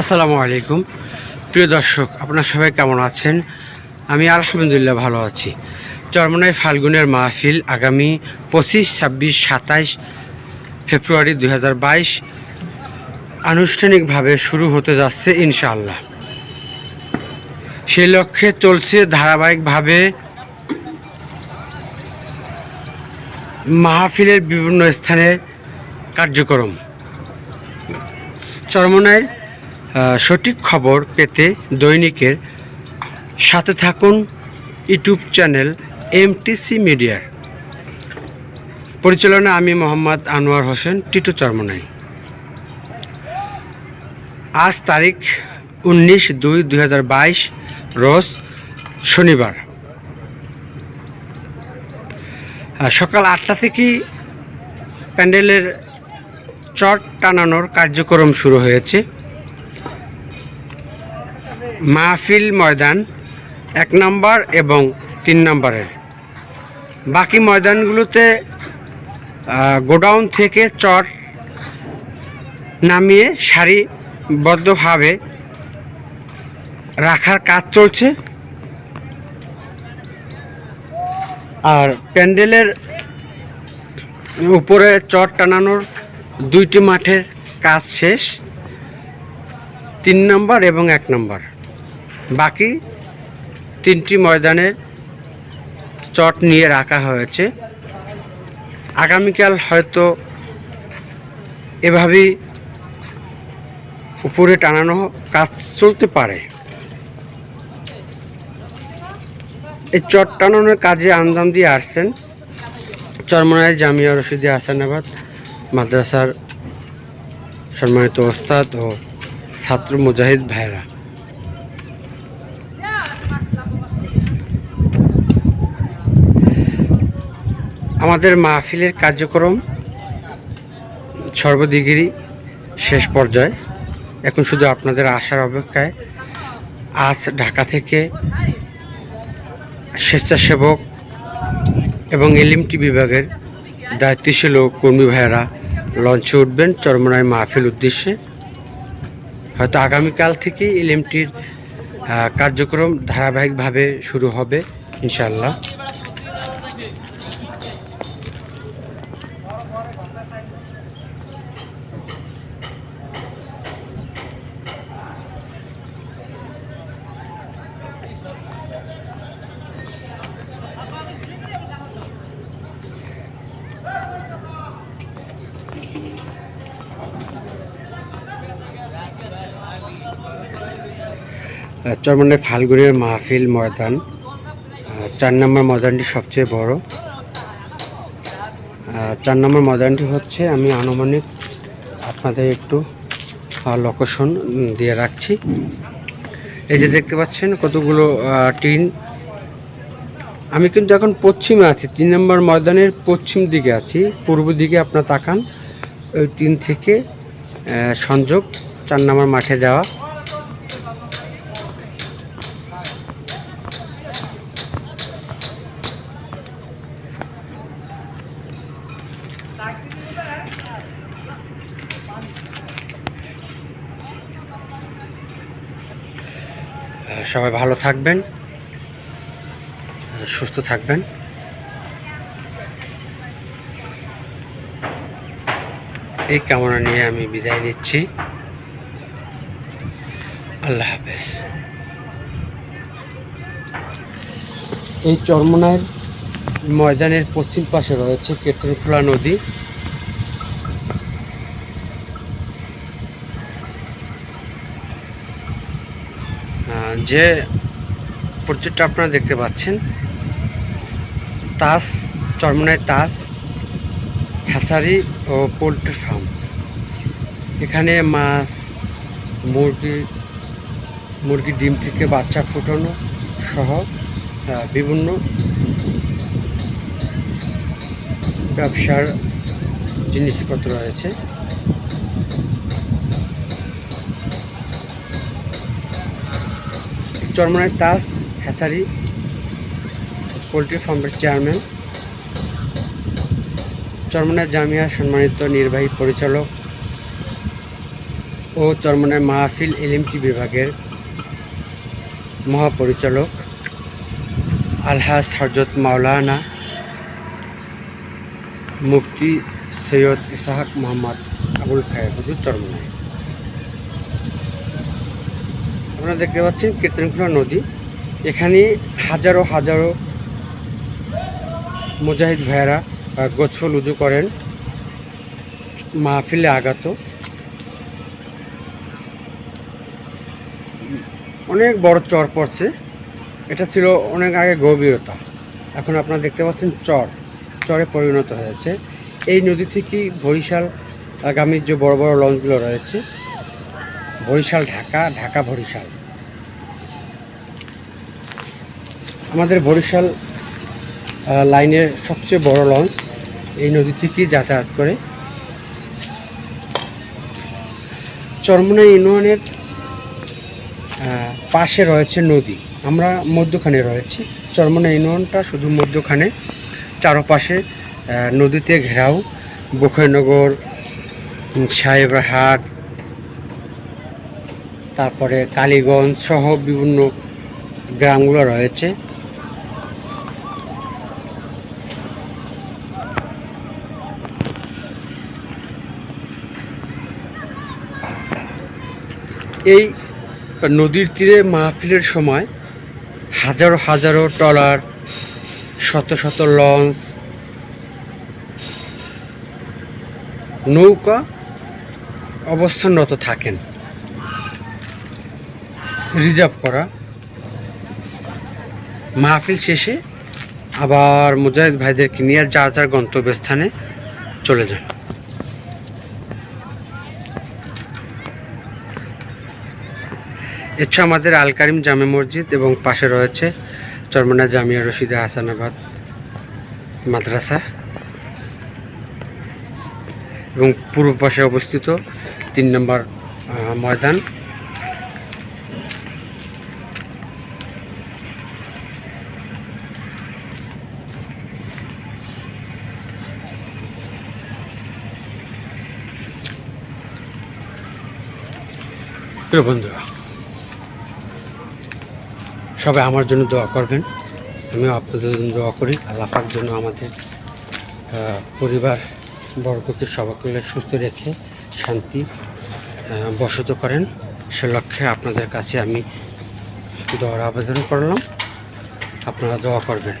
আসসালামু আলাইকুম। প্রিয় দর্শক, আপনার সবাই কেমন আছেন? আমি আলহামদুলিল্লাহ ভালো আছি। চরমনায় ফাল্গুনের মাহফিল আগামী পঁচিশ, ছাব্বিশ, সাতাইশ ফেব্রুয়ারি দু হাজার বাইশ আনুষ্ঠানিকভাবে শুরু হতে যাচ্ছে ইনশাআল্লাহ। সেই লক্ষ্যে চলছে ধারাবাহিকভাবে মাহফিলের বিভিন্ন স্থানের কার্যক্রম। চরমনায় সঠিক খবর পেতে দৈনিকের সাথে থাকুন ইউটিউব চ্যানেল এমটিসি মিডিয়ার। পরিচালনা আমি মোহাম্মদ আনোয়ার হোসেন, টিটু চরমনাই। আজ তারিখ উনিশ দুই দুই রোজ শনিবার। সকাল আটটা থেকেই প্যান্ডেলের চট টানানোর কার্যক্রম শুরু হয়েছে। মাহফিল ময়দান এক নম্বর এবং তিন নম্বরের। বাকি ময়দানগুলোতে গোডাউন থেকে চট নামিয়ে সারিবদ্ধভাবে রাখার কাজ চলছে। আর প্যান্ডেলের উপরে চট টানানোর দুইটি মাঠের কাজ শেষ, তিন নম্বর এবং এক নম্বর। বাকি তিনটি ময়দানের চট নিয়ে রাখা হয়েছে। আগামীকাল হয়তো এভাবেই উপরে টানানো কাজ চলতে পারে। এই চট টানানোর কাজে আঞ্জাম দিয়ে আসছেন। চরমনায় জামিয়া রশিদি হাসানাবাদ মাদ্রাসার সম্মানিত ওস্তাদ ও ছাত্র মুজাহিদ ভাইরা আমাদের মাহফিলের কার্যক্রম সর্বদিকেরই শেষ পর্যায়ে। এখন শুধু আপনাদের আসার অপেক্ষায় আজ ঢাকা থেকে স্বেচ্ছাসেবক এবং এলএমটি বিভাগের দায়িত্বশীল ও কর্মী ভাইয়েরা লঞ্চে উঠবেন চরমনায় মাহফিল উদ্দেশ্যে। হয়তো আগামীকাল থেকে এলএমটির কার্যক্রম ধারাবাহিকভাবে শুরু হবে ইনশাল্লাহ চরমনে ফাল্গুনের মাহফিল ময়দান চার নম্বর ময়দানটি সবচেয়ে বড়। চার নম্বর ময়দানটি হচ্ছে, আমি আনুমানিক আপনাদের একটু লোকেশন দিয়ে রাখছি। এই যে দেখতে পাচ্ছেন কতগুলো টিন। আমি কিন্তু এখন পশ্চিমে আছি, তিন নম্বর ময়দানের পশ্চিম দিকে আছি, পূর্ব দিকে আপনার তাকান, ওই টিন থেকে সংযোগ, চার নম্বর মাঠে যাওয়া। সবাই ভালো থাকবেন সুস্থ থাকবেন। এই কামনা নিয়ে আমি বিদায় নিচ্ছি। আল্লাহ হাফেজ। এই চরমনার ময়দানের পশ্চিম পাশে রয়েছে কেতনখোলা নদী। যে প্রজেক্টটা আপনারা দেখতে পাচ্ছেন, তাস চরমনায় তাস হ্যাচারি ও পোলট্রি ফার্ম। এখানে মাছ, মুরগি মুরগির ডিম থেকে বাচ্চা ফুটানো সহ বিভিন্ন ব্যবসার জিনিসপত্র রয়েছে। চরমনায় তাস হ্যাচারি পোলট্রি ফার্মের চেয়ারম্যান। চরমনায় জামিয়ার সম্মানিত নির্বাহী পরিচালক ও চরমনায় মাহফিল এলএমটি বিভাগের মহাপরিচালক আলহাজ হরজত মাওলানা মুফতি সৈয়দ ইসাহাক মোহাম্মদ আবুল খায়ের হুজুর চরমনায় আপনারা দেখতে পাচ্ছেন কীর্তনখোলা নদী। এখানে হাজারো হাজারো মুজাহিদ ভাইয়েরা গোছল উজু করেন। মাহফিলে আগত। অনেক বড় চর পড়ছে। এটা ছিল অনেক আগে গভীরতা। এখন আপনারা দেখতে পাচ্ছেন চর। চরে পরিণত হয়েছে। এই নদী থেকে বরিশাল আগামীর যে বড় বড় লঞ্চগুলো রয়েছে বরিশাল, ঢাকা ঢাকা, বরিশাল। আমাদের বরিশাল লাইনের সবচেয়ে বড় লঞ্চ এই নদী থেকেই যাতায়াত করে। চরমনা ইউনিয়নের পাশে রয়েছে নদী। আমরা মধ্যখানে রয়েছি। চরমনা ইউনিয়নটা শুধু মধ্যখানে, চারপাশে নদীতে ঘেরাও। বখৈনগর সাহেবহাট তারপরে কালীগঞ্জ সহ বিভিন্ন গ্রামগুলো রয়েছে। এই নদীর তীরে মাহফিলের সময় হাজারো হাজারো ট্রলার, শত শত লঞ্চ, নৌকা অবস্থানরত থাকেন। রিজার্ভ করা। মাহফিল শেষে আবার মুজাহিদ ভাইদেরকে নিয়ে যার যার গন্তব্যস্থানে চলে যান। এছাড়া আমাদের আল কারিম জামে মসজিদ এবং পাশে রয়েছে চরমনা জামিয়া রশিদা হাসানাবাদ মাদ্রাসা এবং পূর্ব পাশে অবস্থিত তিন নম্বর ময়দান। প্রিয় বন্ধুরা, সবাই আমার জন্য দোয়া করবেন। আমিও আপনাদের জন্য দোয়া করি। আল্লাহ পাক জন্য আমাদের পরিবার বর্গকে সবাইকে সুস্থ রেখে শান্তি বসত করেন। সে লক্ষ্যে আপনাদের কাছে আমি দোয়ার আবেদন করলাম। আপনারা দোয়া করবেন।